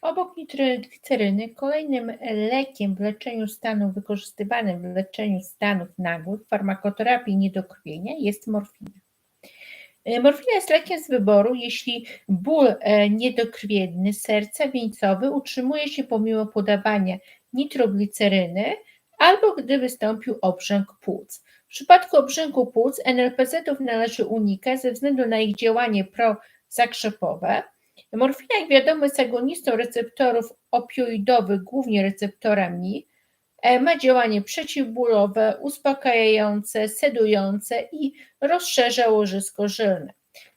Obok nitrogliceryny kolejnym lekiem w leczeniu stanów, wykorzystywanym w leczeniu stanów nagłych, farmakoterapii niedokrwienia jest morfina. E, morfina jest lekiem z wyboru, jeśli ból e, niedokrwienny serca wieńcowy utrzymuje się pomimo podawania nitrogliceryny albo gdy wystąpił obrzęk płuc. W przypadku obrzęku płuc NLPZ-ów należy unikać ze względu na ich działanie prozakrzepowe. Morfina, jak wiadomo, jest agonistą receptorów opioidowych, głównie receptora MI. E, ma działanie przeciwbólowe, uspokajające, sedujące i rozszerza łożysko żylne.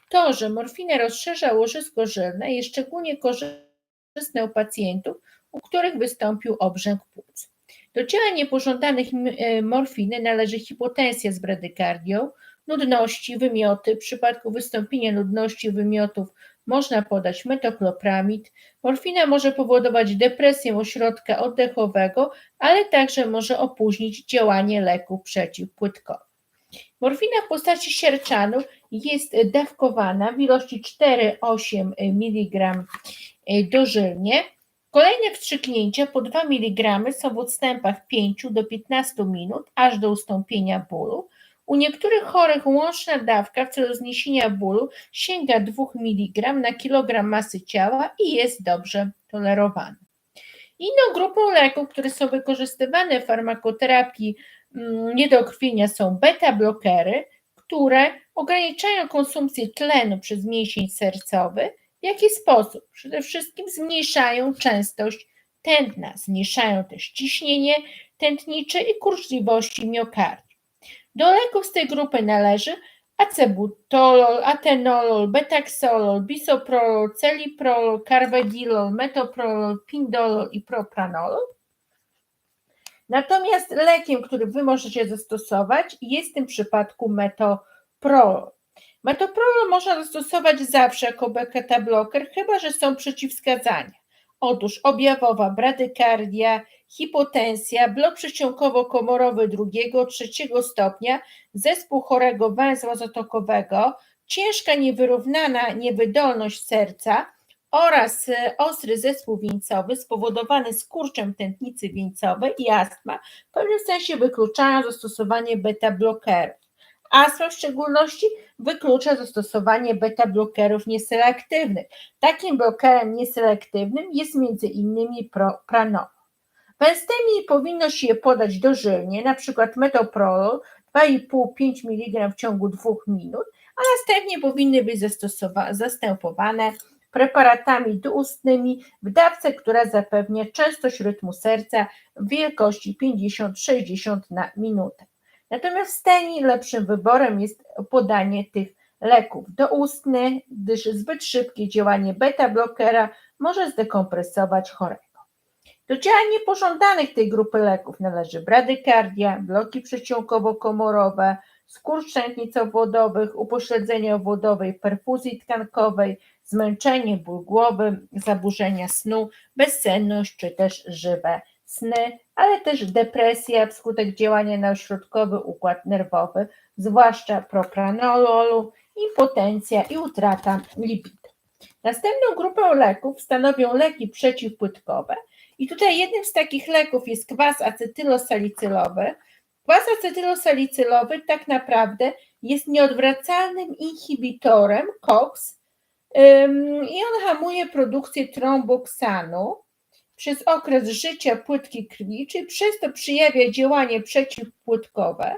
To, że morfina rozszerza łożysko żylne jest szczególnie korzystne u pacjentów, u których wystąpił obrzęk płuc. Do działań niepożądanych e, morfiny należy hipotensja z bradykardią, nudności, wymioty. W przypadku wystąpienia nudności, wymiotów można podać metoklopramid. Morfina może powodować depresję ośrodka oddechowego, ale także może opóźnić działanie leków przeciwpłytkowych. Morfina w postaci sierczanu jest dawkowana w ilości 4-8 mg dożylnie. Kolejne wstrzyknięcia po 2 mg są w odstępach 5 do 15 minut, aż do ustąpienia bólu. U niektórych chorych łączna dawka w celu zniesienia bólu sięga 2 mg na kilogram masy ciała i jest dobrze tolerowana. Inną grupą leków, które są wykorzystywane w farmakoterapii mm, niedokrwienia są beta-blokery, które ograniczają konsumpcję tlenu przez mięsień sercowy. W jaki sposób? Przede wszystkim zmniejszają częstość tętna, zmniejszają też ciśnienie tętnicze i kurczliwości miokardu. Do leków z tej grupy należy acebutolol, atenolol, betaxolol, bisoprolol, celiprolol, carvedilol, metoprolol, pindolol i propranolol. Natomiast lekiem, który Wy możecie zastosować, jest w tym przypadku metoprolol. Metoprolol można zastosować zawsze jako beta bloker, chyba że są przeciwwskazania. Otóż objawowa bradykardia, hipotensja, blok przeciąkowo-komorowy drugiego, trzeciego stopnia, zespół chorego węzła zatokowego, ciężka niewyrównana niewydolność serca oraz e, ostry zespół wieńcowy spowodowany skurczem tętnicy wieńcowej i astma w pewnym sensie wykluczają zastosowanie beta-blokerów. Astma w szczególności wyklucza zastosowanie beta-blokerów nieselektywnych. Takim blokerem nieselektywnym jest m.in. propranolol. Węstemi powinno się je podać dożylnie, na przykład metoprolol 2,5-5 mg w ciągu 2 minut, a następnie powinny być zastępowane preparatami doustnymi w dawce, która zapewnia częstość rytmu serca w wielkości 50-60 na minutę. Natomiast w steni lepszym wyborem jest podanie tych leków doustne, gdyż zbyt szybkie działanie beta-blokera może zdekompresować chorego. Do działań niepożądanych tej grupy leków należy bradykardia, bloki przeciąkowo-komorowe, skurcz tętnicowodowych, upośledzenie obwodowej perfuzji tkankowej, zmęczenie, ból głowy, zaburzenia snu, bezsenność czy też żywe sny, ale też depresja wskutek działania na ośrodkowy układ nerwowy, zwłaszcza propranololu, impotencja i utrata lipidu. Następną grupę leków stanowią leki przeciwpłytkowe i tutaj jednym z takich leków jest kwas acetylosalicylowy. Kwas acetylosalicylowy tak naprawdę jest nieodwracalnym inhibitorem COX i on hamuje produkcję tromboksanu przez okres życia płytki krwi, czyli przez to przyjawia działanie przeciwpłytkowe.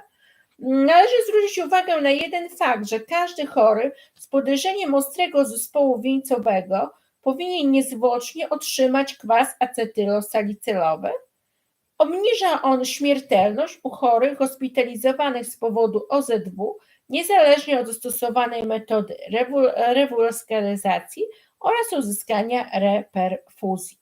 Należy zwrócić uwagę na jeden fakt, że każdy chory z podejrzeniem ostrego zespołu wieńcowego powinien niezwłocznie otrzymać kwas acetylosalicylowy. Obniża on śmiertelność u chorych hospitalizowanych z powodu OZW, niezależnie od zastosowanej metody rewulskalizacji oraz uzyskania reperfuzji.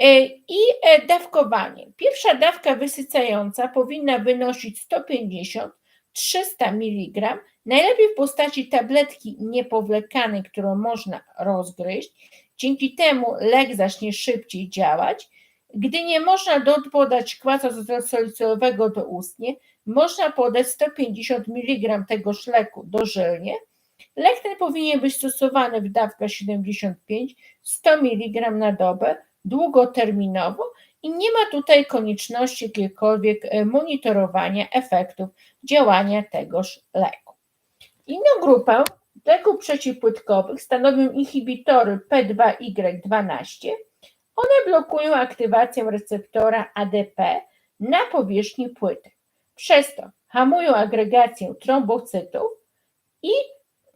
E, I e, dawkowanie. Pierwsza dawka wysycająca powinna wynosić 150 300 mg, najlepiej w postaci tabletki niepowlekanej, którą można rozgryźć. Dzięki temu lek zacznie szybciej działać. Gdy nie można podać kwasu salicylowego doustnie, można podać 150 mg tegoż leku dożylnie. Lek ten powinien być stosowany w dawkach 75 100 mg na dobę długoterminowo i nie ma tutaj konieczności jakiegokolwiek e, monitorowania efektów działania tegoż leku. Inną grupę leków przeciwpłytkowych stanowią inhibitory P2Y12. One blokują aktywację receptora ADP na powierzchni płyty. Przez to hamują agregację trombocytów i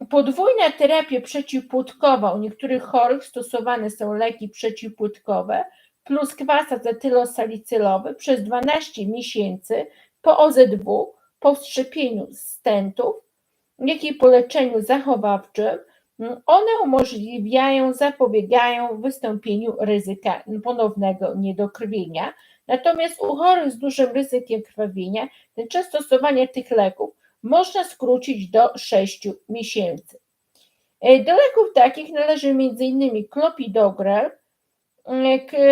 podwójna terapia przeciwpłutkowa. U niektórych chorych stosowane są leki przeciwpłutkowe plus kwas acetylosalicylowy przez 12 miesięcy po OZW, po wszczepieniu stentów, jak i po leczeniu zachowawczym. One umożliwiają, zapobiegają wystąpieniu ryzyka ponownego niedokrwienia. Natomiast u chorych z dużym ryzykiem krwawienia ten czas stosowania tych leków można skrócić do 6 miesięcy. Do leków takich należy m.in. klopidogrel.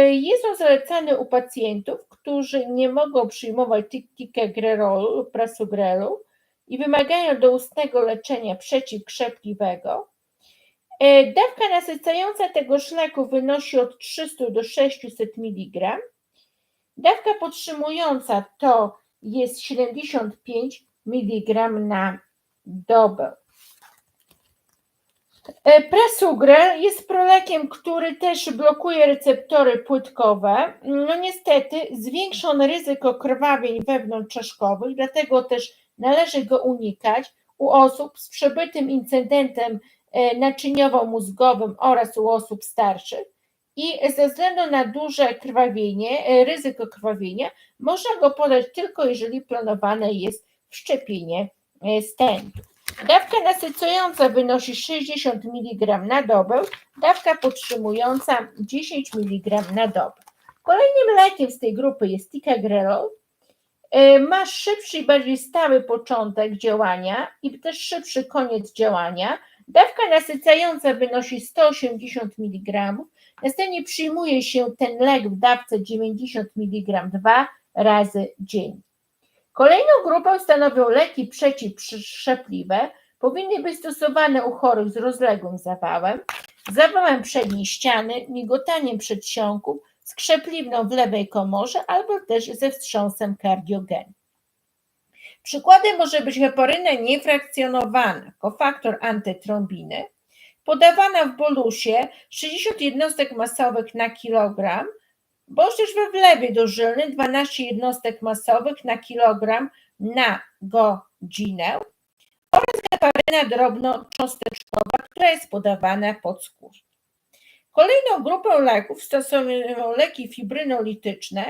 Jest on zalecany u pacjentów, którzy nie mogą przyjmować ticagrelolu prasugrelu i wymagają doustnego leczenia przeciwkrzepliwego. Dawka nasycająca tegoż leku wynosi od 300 do 600 mg. Dawka podtrzymująca to jest 75 mg na dobę. Prasugrel jest prolekiem, który też blokuje receptory płytkowe. No niestety zwiększa on ryzyko krwawień wewnątrzczaszkowych, dlatego też należy go unikać u osób z przebytym incydentem naczyniowo-mózgowym oraz u osób starszych. I ze względu na duże krwawienie, ryzyko krwawienia, można go podać tylko jeżeli planowane jest wszczepienie stentu. Dawka nasycająca wynosi 60 mg na dobę, dawka podtrzymująca 10 mg na dobę. Kolejnym lekiem z tej grupy jest ticagrelol. Ma szybszy i bardziej stały początek działania i też szybszy koniec działania. Dawka nasycająca wynosi 180 mg. Następnie przyjmuje się ten lek w dawce 90 mg dwa razy dziennie. Kolejną grupę stanowią leki przeciwprzeprzepliwe. Powinny być stosowane u chorych z rozległym zawałem, zawałem przedniej ściany, migotaniem przedsionków, skrzepliwną w lewej komorze albo też ze wstrząsem kardiogenu. Przykładem może być heparyna niefrakcjonowana, kofaktor antytrombiny, podawana w bolusie 60 jednostek masowych na kilogram, też we wlewie dożylny 12 jednostek masowych na kilogram na godzinę oraz heparyna drobnocząsteczkowa, która jest podawana pod skórę. Kolejną grupę leków stosują leki fibrynolityczne,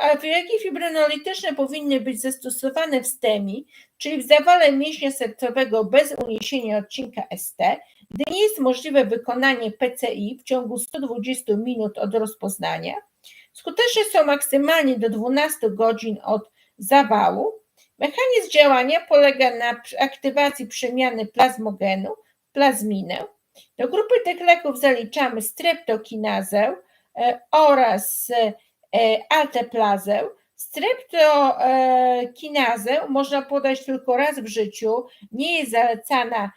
a leki fibrynolityczne powinny być zastosowane w STEMI, czyli w zawale mięśnia sercowego bez uniesienia odcinka ST, gdy nie jest możliwe wykonanie PCI w ciągu 120 minut od rozpoznania. Skuteczne są maksymalnie do 12 godzin od zawału. Mechanizm działania polega na aktywacji przemiany plazmogenu w plazminę. Do grupy tych leków zaliczamy streptokinazę oraz alteplazę. Streptokinazę można podać tylko raz w życiu, nie jest zalecana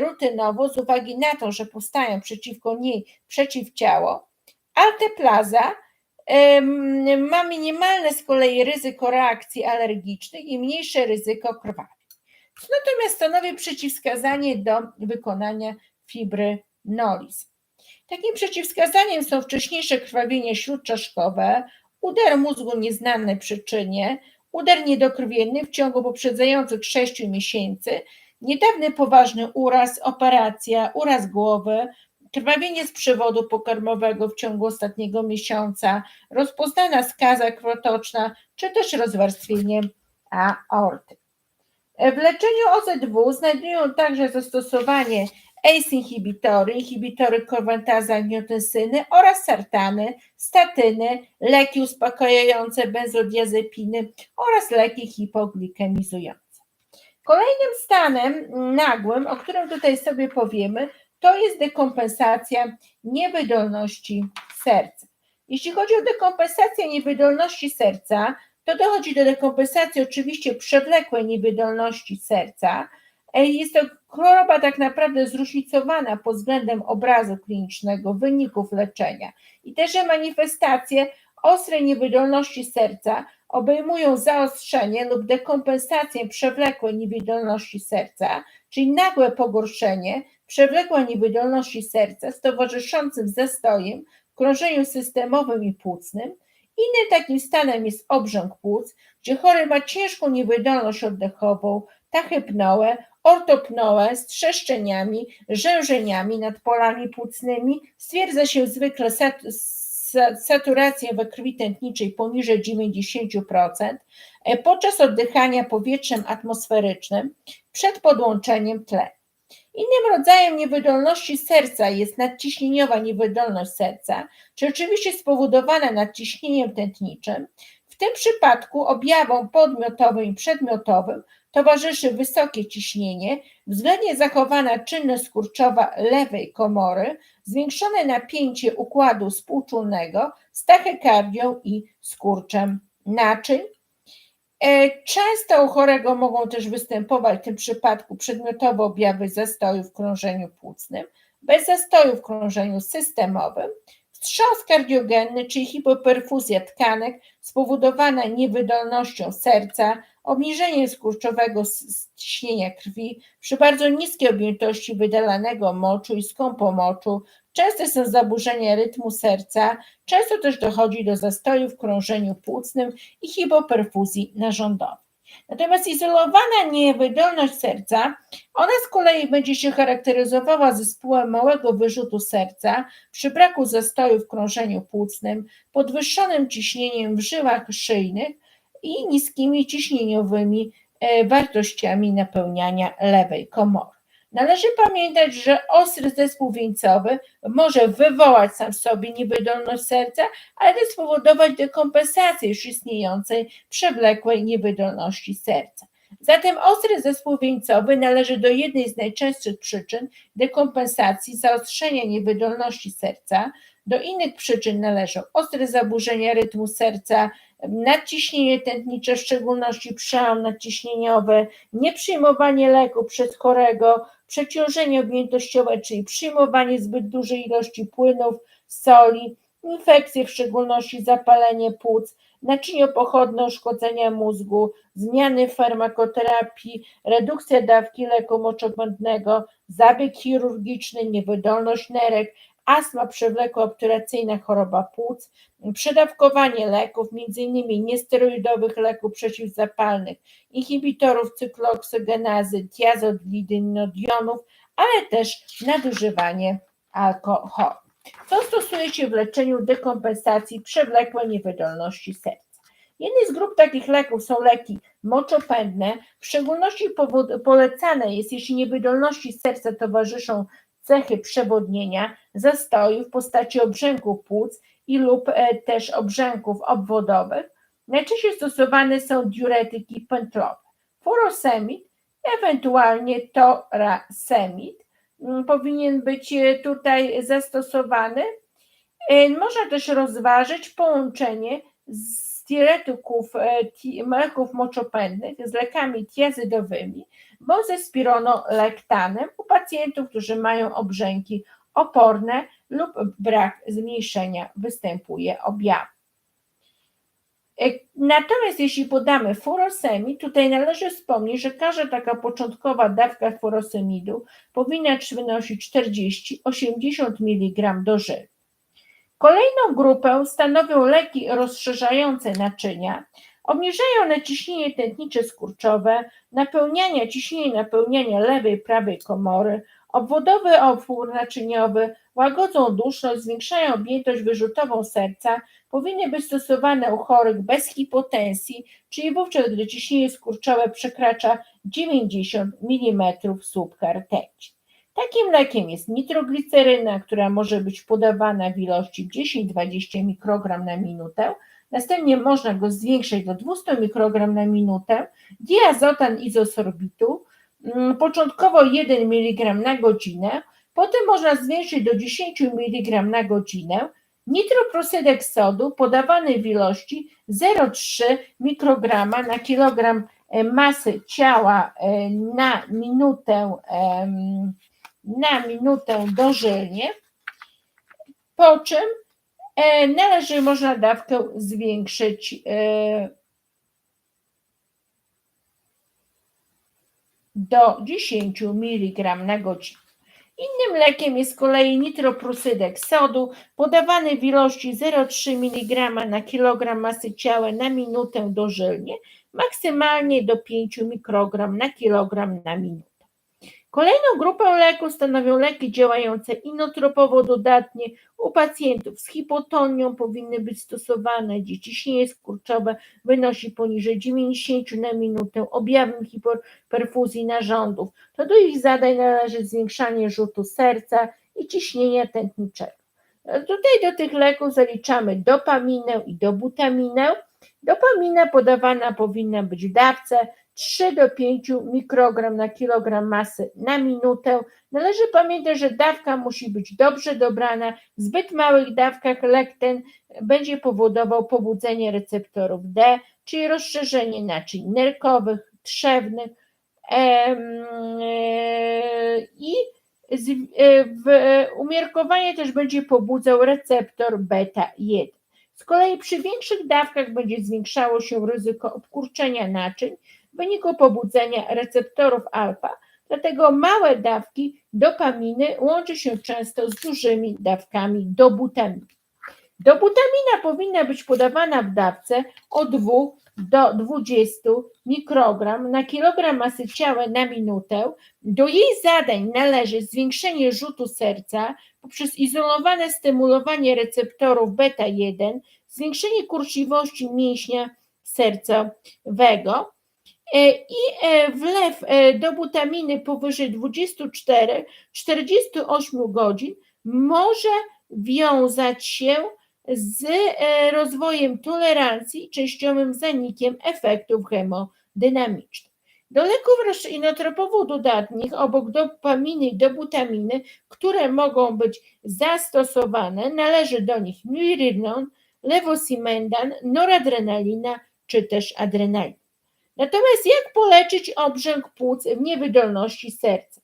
rutynowo z uwagi na to, że powstają przeciwko niej przeciwciało. Alteplaza ma minimalne z kolei ryzyko reakcji alergicznych i mniejsze ryzyko krwawień. Natomiast stanowi przeciwwskazanie do wykonania fibrynolizm. Takim przeciwwskazaniem są wcześniejsze krwawienie śródczaszkowe, udar mózgu nieznanej przyczynie, udar niedokrwienny w ciągu poprzedzających 6 miesięcy, niedawny poważny uraz, operacja, uraz głowy, krwawienie z przewodu pokarmowego w ciągu ostatniego miesiąca, rozpoznana skaza krwotoczna, czy też rozwarstwienie aorty. W leczeniu OZW znajdują także zastosowanie ACE inhibitory, inhibitory konwertazy angiotensyny oraz sartany, statyny, leki uspokajające benzodiazepiny oraz leki hipoglikemizujące. Kolejnym stanem nagłym, o którym tutaj sobie powiemy, to jest dekompensacja niewydolności serca. Jeśli chodzi o dekompensację niewydolności serca, to dochodzi do dekompensacji oczywiście przewlekłej niewydolności serca, E, Jest to choroba tak naprawdę zróżnicowana pod względem obrazu klinicznego, wyników leczenia i też manifestacje ostrej niewydolności serca obejmują zaostrzenie lub dekompensację przewlekłej niewydolności serca, czyli nagłe pogorszenie przewlekłej niewydolności serca z towarzyszącym zastojem w krążeniu systemowym i płucnym. Innym takim stanem jest obrzęk płuc, gdzie chory ma ciężką niewydolność oddechową, tachypnoę, ortopnoę z trzeszczeniami, rzężeniami nad polami płucnymi. Stwierdza się zwykle saturację we krwi tętniczej poniżej 90% e, podczas oddychania powietrzem atmosferycznym przed podłączeniem tlenu. Innym rodzajem niewydolności serca jest nadciśnieniowa niewydolność serca, czy oczywiście spowodowana nadciśnieniem tętniczym. W tym przypadku objawom podmiotowym i przedmiotowym towarzyszy wysokie ciśnienie, względnie zachowana czynność skurczowa lewej komory, zwiększone napięcie układu współczulnego z tachykardią i skurczem naczyń. E, Często u chorego mogą też występować w tym przypadku przedmiotowe objawy zastoju w krążeniu płucnym, bez zastoju w krążeniu systemowym, wstrząs kardiogenny, czyli hipoperfuzja tkanek spowodowana niewydolnością serca, obniżenie skurczowego ciśnienia krwi przy bardzo niskiej objętości wydalanego moczu i skąpomoczu. Częste są zaburzenia rytmu serca, często też dochodzi do zastoju w krążeniu płucnym i hipoperfuzji narządowej. Natomiast izolowana niewydolność serca, ona z kolei będzie się charakteryzowała zespołem małego wyrzutu serca przy braku zastoju w krążeniu płucnym, podwyższonym ciśnieniem w żyłach szyjnych i niskimi ciśnieniowymi e, wartościami napełniania lewej komory. Należy pamiętać, że ostry zespół wieńcowy może wywołać sam w sobie niewydolność serca, ale też spowodować dekompensację już istniejącej przewlekłej niewydolności serca. Zatem ostry zespół wieńcowy należy do jednej z najczęstszych przyczyn dekompensacji, zaostrzenia niewydolności serca. Do innych przyczyn należą ostre zaburzenia rytmu serca, nadciśnienie tętnicze, w szczególności przełam nadciśnieniowy, nieprzyjmowanie leku przez chorego, przeciążenie objętościowe, czyli przyjmowanie zbyt dużej ilości płynów, soli, infekcje, w szczególności zapalenie płuc, naczyniopochodne uszkodzenia mózgu, zmiany farmakoterapii, redukcja dawki leku moczopędnego, zabieg chirurgiczny, niewydolność nerek, astma przewlekła obturacyjna, choroba płuc, przedawkowanie leków, m.in. niesteroidowych leków przeciwzapalnych, inhibitorów cyklu oksygenazy, tiazodlidinodionów, ale też nadużywanie alkoholu. Co stosuje się w leczeniu dekompensacji przewlekłej niewydolności serca? Jednym z grup takich leków są leki moczopędne, w szczególności polecane jest, jeśli niewydolności serca towarzyszą cechy przewodnienia, zastoju w postaci obrzęku płuc i lub e, też obrzęków obwodowych. Najczęściej stosowane są diuretyki pętlowe. Furosemid, ewentualnie torasemid mm, powinien być e, tutaj zastosowany. E, Można też rozważyć połączenie z diuretyków leków moczopędnych z lekami tiazydowymi bądź ze spironolektanem u pacjentów, którzy mają obrzęki oporne lub brak zmniejszenia występuje objawu. E, Natomiast jeśli podamy furosemid, tutaj należy wspomnieć, że każda taka początkowa dawka furosemidu powinna wynosić 40-80 mg do żył. Kolejną grupę stanowią leki rozszerzające naczynia, obniżają one ciśnienie tętnicze skurczowe, napełniania ciśnienie napełniania lewej, prawej komory, obwodowy opór naczyniowy, łagodzą duszność, zwiększają objętość wyrzutową serca, powinny być stosowane u chorych bez hipotensji, czyli wówczas, gdy ciśnienie skurczowe przekracza 90 mm słupka rtęci. Takim lekiem jest nitrogliceryna, która może być podawana w ilości 10-20 mikrogram na minutę. Następnie można go zwiększyć do 200 mikrogram na minutę. Diazotan izosorbitu, mm, początkowo 1 mg na godzinę, potem można zwiększyć do 10 mg na godzinę. Nitroprosydek sodu podawany w ilości 0,3 mikrograma na kilogram e, masy ciała e, na minutę, na minutę dożylnie, po czym należy, można dawkę zwiększyć e, do 10 mg na godzinę. Innym lekiem jest z kolei nitroprusydek sodu, podawany w ilości 0,3 mg na kilogram masy ciała na minutę dożylnie, maksymalnie do 5 mikrogram na kilogram na minutę. Kolejną grupę leków stanowią leki działające inotropowo dodatnie. U pacjentów z hipotonią powinny być stosowane, gdzie ciśnienie skurczowe wynosi poniżej 90 na minutę, objawem hiperperfuzji narządów. To do ich zadań należy zwiększanie rzutu serca i ciśnienia tętniczego. Tutaj do tych leków zaliczamy dopaminę i dobutaminę. Dopamina podawana powinna być w dawce 3 do 5 mikrogram na kilogram masy na minutę. Należy pamiętać, że dawka musi być dobrze dobrana. W zbyt małych dawkach lek ten będzie powodował pobudzenie receptorów D, czyli rozszerzenie naczyń nerkowych, trzewnych i umiarkowanie też będzie pobudzał receptor beta 1. Z kolei przy większych dawkach będzie zwiększało się ryzyko obkurczenia naczyń w wyniku pobudzenia receptorów alfa, dlatego małe dawki dopaminy łączy się często z dużymi dawkami dobutaminy. Dobutamina powinna być podawana w dawce od 2 do 20 mikrogram na kilogram masy ciała na minutę. Do jej zadań należy zwiększenie rzutu serca poprzez izolowane stymulowanie receptorów beta-1, zwiększenie kurczliwości mięśnia sercowego, i e, wlew e, do butaminy powyżej 24-48 godzin może wiązać się z rozwojem tolerancji i częściowym zanikiem efektów hemodynamicznych. Do leków inotropowo dodatnich obok dopaminy i dobutaminy, które mogą być zastosowane, należy do nich mirinon, lewosimendan, noradrenalina czy też adrenalina. Natomiast jak poleczyć obrzęk płuc w niewydolności serca?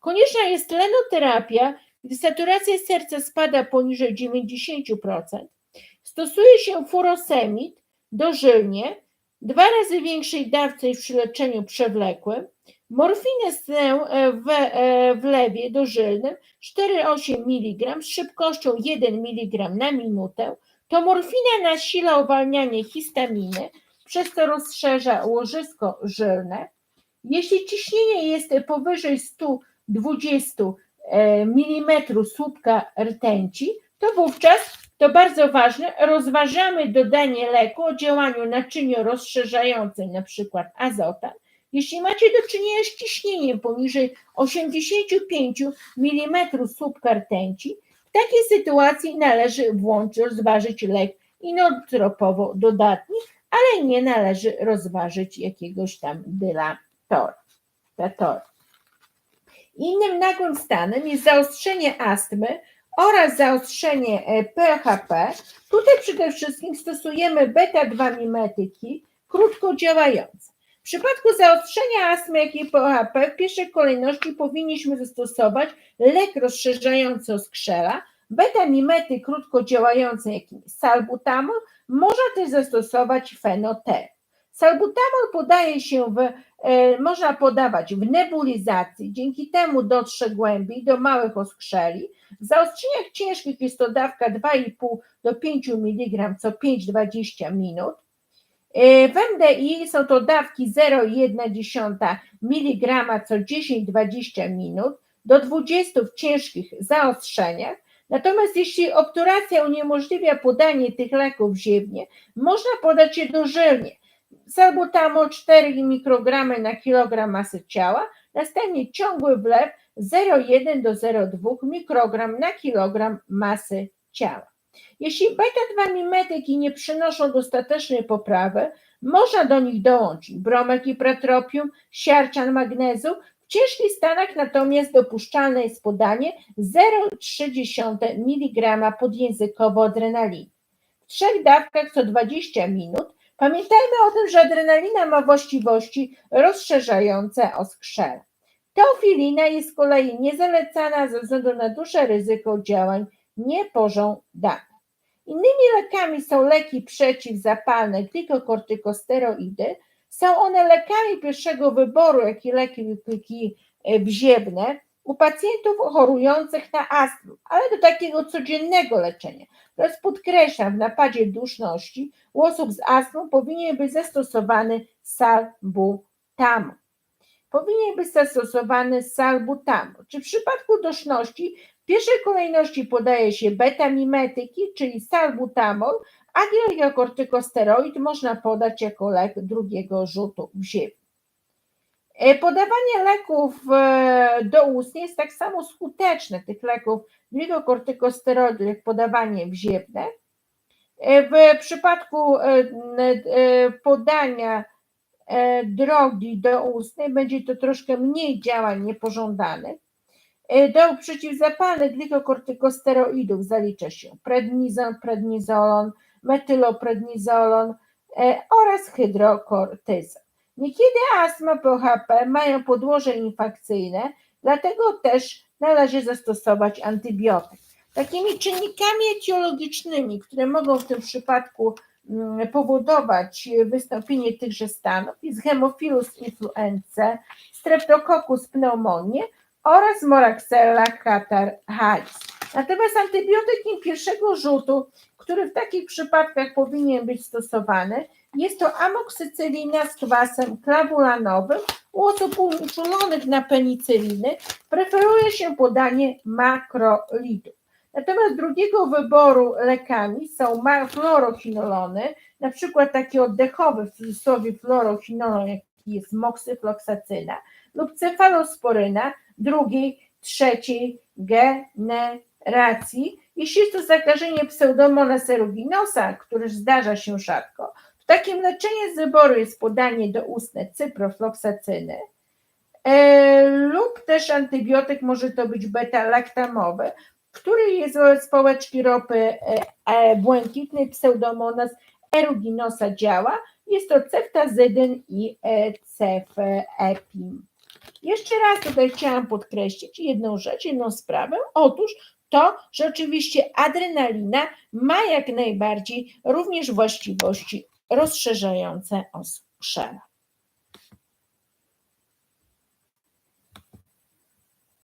Konieczna jest tlenoterapia, gdy saturacja serca spada poniżej 90%. Stosuje się furosemid dożylnie, dwa razy większej dawce niż przy leczeniu przewlekłym, morfinę w, e, w lewie dożylnym 4,8 mg z szybkością 1 mg na minutę. To morfina nasila uwalnianie histaminy, przez to rozszerza łożysko żylne. Jeśli ciśnienie jest powyżej 120 mm słupka rtęci, to wówczas, to bardzo ważne, rozważamy dodanie leku o działaniu naczyniu rozszerzającym, przykład azotan. Jeśli macie do czynienia z ciśnieniem poniżej 85 mm słupka rtęci, w takiej sytuacji należy włączyć, rozważyć lek inotropowo dodatni, ale nie należy rozważyć jakiegoś tam dylatora. Innym nagłym stanem jest zaostrzenie astmy oraz zaostrzenie PHP. E, Tutaj przede wszystkim stosujemy beta-2 mimetyki krótkodziałające. W przypadku zaostrzenia astmy, jak i PHP, w pierwszej kolejności powinniśmy zastosować lek rozszerzający skrzela, beta-mimety krótkodziałające, jakim jest salbutamol, można też zastosować fenoter. Salbutamol podaje się w, e, można podawać w nebulizacji, dzięki temu dotrze głębiej do małych oskrzeli. W zaostrzeniach ciężkich jest to dawka 2,5 do 5 mg co 5-20 minut. E, w MDI są to dawki 0,1 mg co 10-20 minut do 20 w ciężkich zaostrzeniach. Natomiast jeśli obturacja uniemożliwia podanie tych leków ziewnie, można podać je dożylnie. Salbutamol 4 mikrogramy na kilogram masy ciała, następnie ciągły wlew 0,1 do 0,2 mikrogram na kilogram masy ciała. Jeśli beta-2 mimetyki nie przynoszą dostatecznej poprawy, można do nich dołączyć bromek i pretropium, siarczan magnezu w ciężkich stanach natomiast dopuszczalne jest podanie 0,3 mg podjęzykowo adrenaliny. W trzech dawkach co 20 minut Pamiętajmy o tym, że adrenalina ma właściwości rozszerzające oskrzela. Teofilina jest z kolei niezalecana ze względu na duże ryzyko działań niepożądanych. Innymi lekami są leki przeciwzapalne, glikokortykosteroidy. Są one lekami pierwszego wyboru, jak i leki, leki e, wziewne u pacjentów chorujących na astmę, ale do takiego codziennego leczenia. Teraz podkreślam, w napadzie duszności u osób z astmą powinien być zastosowany salbutamol. Powinien być zastosowany salbutamol. Czy w przypadku duszności w pierwszej kolejności podaje się betamimetyki, czyli salbutamol, a glikokortykosteroid można podać jako lek drugiego rzutu wziewni. E, Podawanie leków e, do ust nie jest tak samo skuteczne, tych leków glikokortykosteroidów, jak podawanie wziewne. E, W przypadku podania drogi do ustnej będzie to troszkę mniej działań niepożądanych. Do przeciwzapalnych glikokortykosteroidów zalicza się prednizon, prednizolon, metyloprednizolon e, oraz hydrokortyzon. Niekiedy astma, PHP mają podłoże infekcyjne, dlatego też należy zastosować antybiotyk. Takimi czynnikami etiologicznymi, które mogą w tym przypadku mm, powodować wystąpienie tychże stanów jest Haemophilus influenzae, Streptococcus pneumoniae oraz Moraxella catar halis. Natomiast antybiotykiem pierwszego rzutu, który w takich przypadkach powinien być stosowany, jest to amoksycylina z kwasem klawulanowym. U osób uczulonych na penicyliny preferuje się podanie makrolidów. Natomiast drugiego wyboru lekami są fluorochinolony, na przykład taki oddechowy, w cudzysłowie fluorochinolon, jaki jest moksyfloksacyna, lub cefalosporyna drugiej, trzeciej generacji. Jeśli jest to zakażenie pseudomonas aeruginosa, które zdarza się rzadko, w takim leczeniu z wyboru jest podanie doustne cyprofloksacyny e, lub też antybiotyk może to być beta-laktamowy, który jest z społeczki ropy e, e, błękitnej pseudomonas aeruginosa działa. Jest to ceftazydyn i e, cefepim. Jeszcze raz tutaj chciałam podkreślić jedną rzecz, jedną sprawę. Otóż to, że oczywiście adrenalina ma jak najbardziej również właściwości rozszerzające oskrzela.